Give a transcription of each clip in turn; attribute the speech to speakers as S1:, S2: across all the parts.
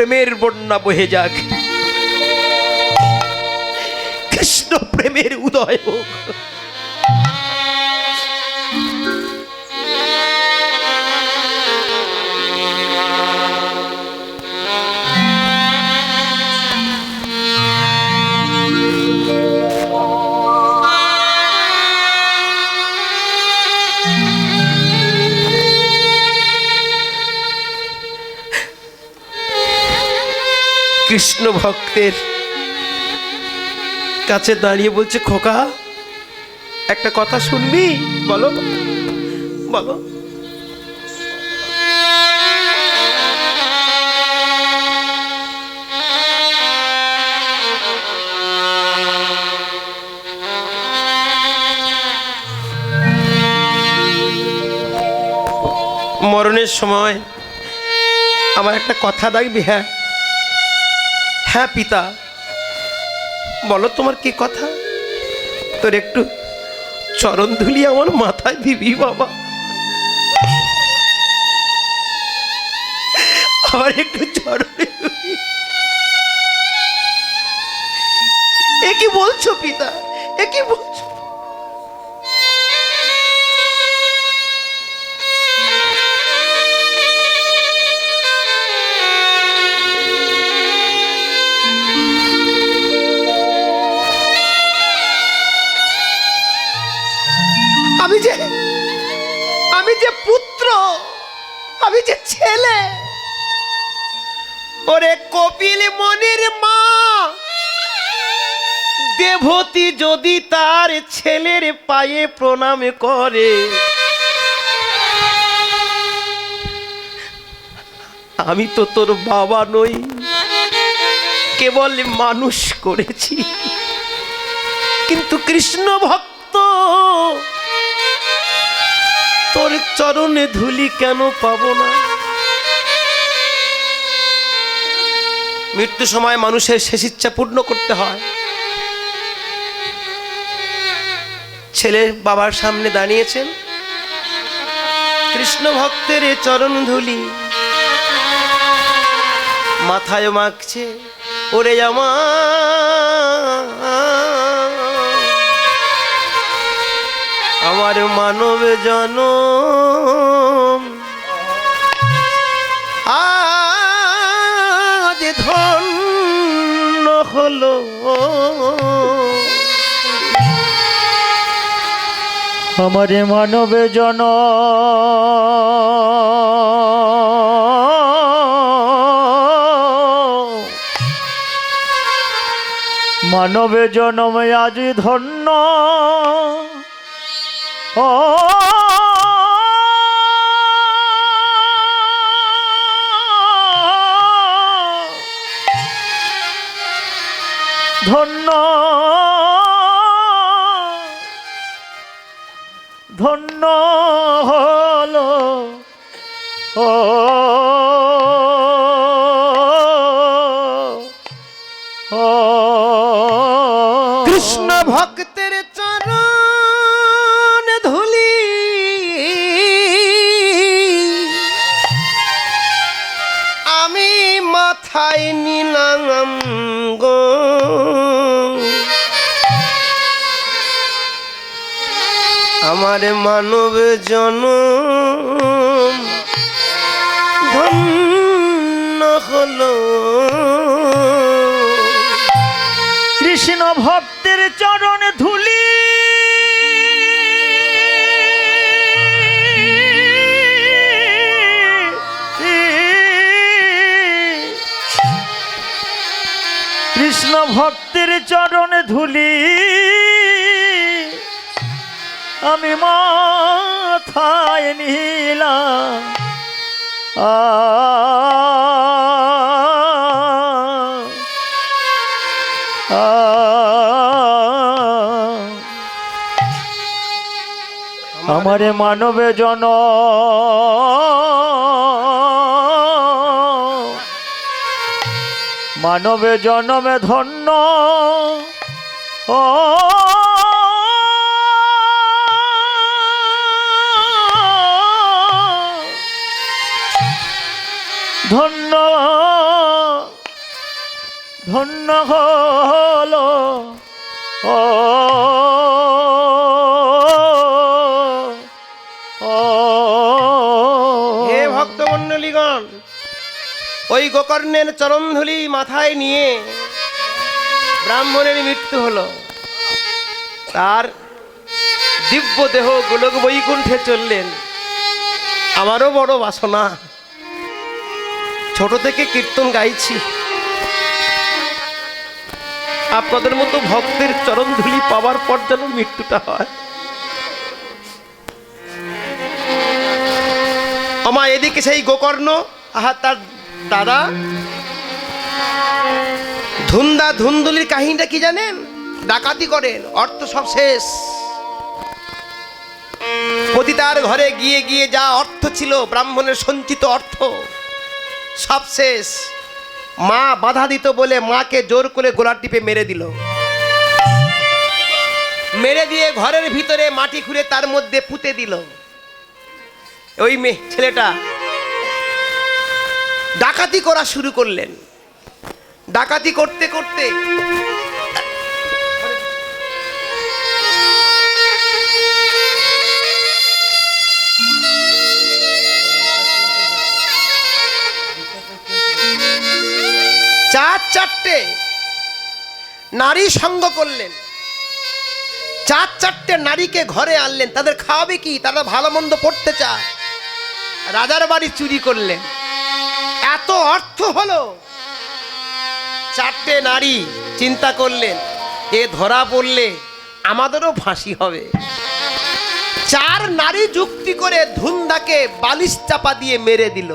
S1: প্রেমের বন্যা বহে যাক। কৃষ্ণ প্রেমের উদয় হোক। কৃষ্ণ ভক্তের কাছে দাঁড়িয়ে বলছে, খোকা, একটা কথা শুনবি? বলো বলো। মরণের সময় আমার একটা কথা ডাকবি হ্যাঁ? হ্যাঁ পিতা, বলো তোমার কি কথা? তোর একটু চরণ ধুলি আমার মাথায় দিবি বাবা। আমার একটু চরণ। এ কি বলছো পিতা? এ কি বলছো ছেলে। ওরে কপিল মনির মা, দেবতী যদি তার ছেলের পায়ে প্রণাম করে, আমি তো তোর বাবা নই, কেবল মানুষ করেছি। কিন্তু কৃষ্ণ ভক্ত, তোর চরণে ধুলি কেন পাবো না? মৃত্যু সময় মানুষের শেষ ইচ্ছা পূর্ণ করতে হয়। ছেলে বাবার সামনে দাঁড়িয়েছেন। কৃষ্ণ ভক্তের চরণ ধুলি। মাথায় মাখছে, ওরে আমার আমার মানব জন হলো
S2: আমার মানবে জন মানবে জনম আজ ধন্য। ও ও
S1: কৃষ্ণ ভক্তের চরণ ধুলি আমি মাথায় নিলাম গো আমার মানব জন ধন্য হলো।
S2: কৃষ্ণ ভক্তের চরণ ধুলি। কৃষ্ণ ভক্তের চরণ ধুলি। আমি মাথায় নিলাম। আমারে মানবে জন। মানবে জনমে ধন্য। ও ধন্য হল।
S1: হে ভক্তমণ্ডলীগণ, ওই গোকর্ণের চরণধুলি মাথায় নিয়ে ব্রাহ্মণের মৃত্যু হলো। তার দিব্য দেহ গোলক বৈকুণ্ঠে চললেন। আমারও বড় বাসনা। ছোট থেকে কীর্তন গাইছি। আপনাদের মতো ভক্তের চরণধুলি পাওয়ার পর যেন মৃত্যুটা হয়। আমার এদিকে সেই গোকর্ণ, আহা, তার দাদা। ধুন্দা ধুন্দুলির কাহিনীটা কি জানেন? ডাকাতি করেন, অর্থ সব শেষ। পতিতার ঘরে গিয়ে গিয়ে যা অর্থ ছিল, ব্রাহ্মণের সঞ্চিত অর্থ, সব শেষ। মা বাধা দিত বলে মাকে জোর করে গোলার টিপে মেরে দিল। মেরে দিয়ে ঘরের ভিতরে মাটি খুঁড়ে তার মধ্যে পুঁতে দিল। ওই মেয়ে, ছেলেটা ডাকাতি করা শুরু করলেন। ডাকাতি করতে করতে চার চারটে নারী সঙ্গ করলেন চার চারটে নারীকে ঘরে আনলেন, তাদের খাওয়াবে কি? তারা ভালো মন্দ পড়তে চায়। রাজার বাড়ি চুরি করলেন। এত অর্থ হলো। চারটে নারী চিন্তা করলেন, এ ধরা পড়লে আমাদেরও ফাঁসি হবে। চার নারী যুক্তি করে ধুন্দাকে বালিশ চাপা দিয়ে মেরে দিল।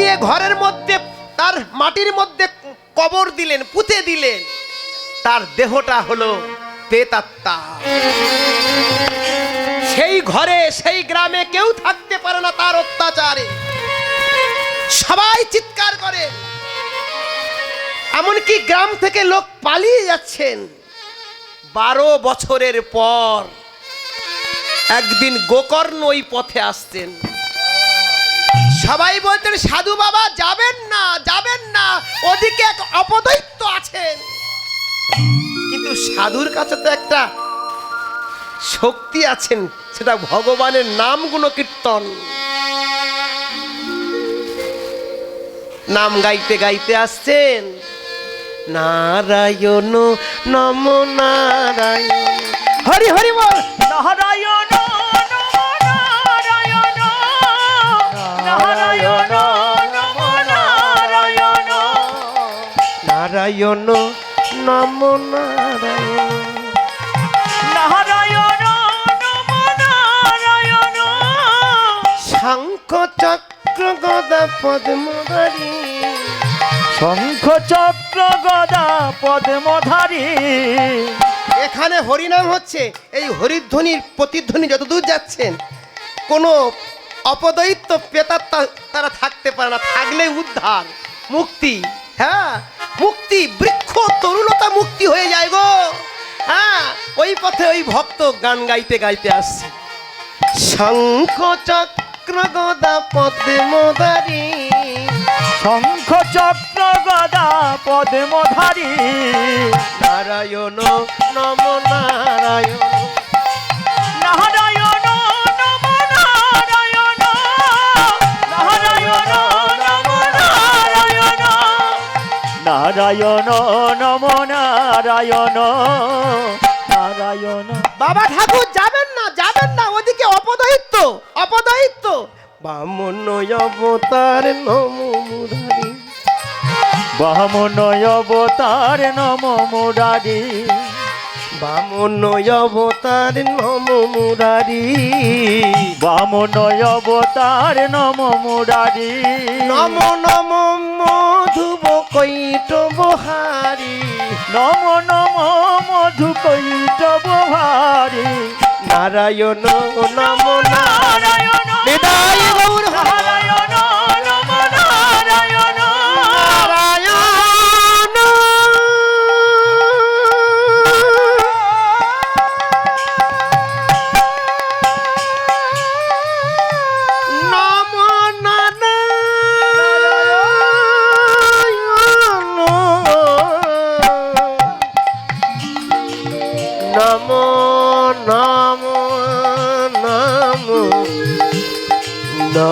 S1: দিয়ে ঘরের মধ্যে, তার মাটির মধ্যে কবর দিলেন, পুঁতে দিলেন। তার দেহটা হলো পেতাত্তা সেই ঘরে, সেই গ্রামে কেউ থাকতে পারে না তার অত্যাচারে। সবাই চিৎকার করে। এমনকি গ্রাম থেকে লোক পালিয়ে যাচ্ছেন। বারো বছরের পর একদিন গোকর্ণ ওই পথে আসতেন সবাই বলতেন, সাধু বাবা, যাবেন না যাবেন না। ওদিকে এক অপদৈত্য আছেন কিন্তু সাধুর কাছে তো একটা শক্তি আছেন সেটা ভগবানের নাম গুণ কীর্তন। নাম গাইতে গাইতে আসছেন, নারায়ণ, নম নারায়ণ। হরি হরি বল,
S2: নারায়ণ নারায়ণ নম নারায়ণ।
S1: নারায়ণ নারায়ণ। শঙ্খ চক্র গদা পদ্মধারী।
S2: শঙ্খ চক্র গদা পদ্মধারী।
S1: এখানে হরিনাম হচ্ছে এই হরিধ্বনির প্রতিধ্বনি যতদূর যাচ্ছেন কোনো অপদৈত্য পেতাত্তা তারা থাকতে পারে না থাকলে উদ্ধার মুক্তি হ্যাঁ? মুক্তি ওই পথে ওই ভক্ত গান গাইতে গাইতে আসছে। শঙ্খ চক্র গদা পদ্মধারী
S2: শঙ্খ চক্র গদা পদ্মধারী
S1: নারায়ণ নম নারায়ণ।
S2: নারায়ণ নমো নারায়ণ। নারায়ণ নমো নারায়ণ। নারায়ণ নমো নারায়ণ। নারায়ণ।
S1: বাবা ঠাকুর যাবেন না যাবেন না ওদিকে অপদৈত্য অপদৈত্য বামন অবতার নম মুরারি।
S2: বামন অবতার নম মুরারি।
S1: বামন অবতার নম মুরারি।
S2: বামন অবতার নম মুরারি।
S1: নম নম মধুব কৈট বহারি
S2: নম নম মধু কৈট বহারি।
S1: নারায়ণ নম
S2: নারায়ণ
S1: হৃদয় গৌর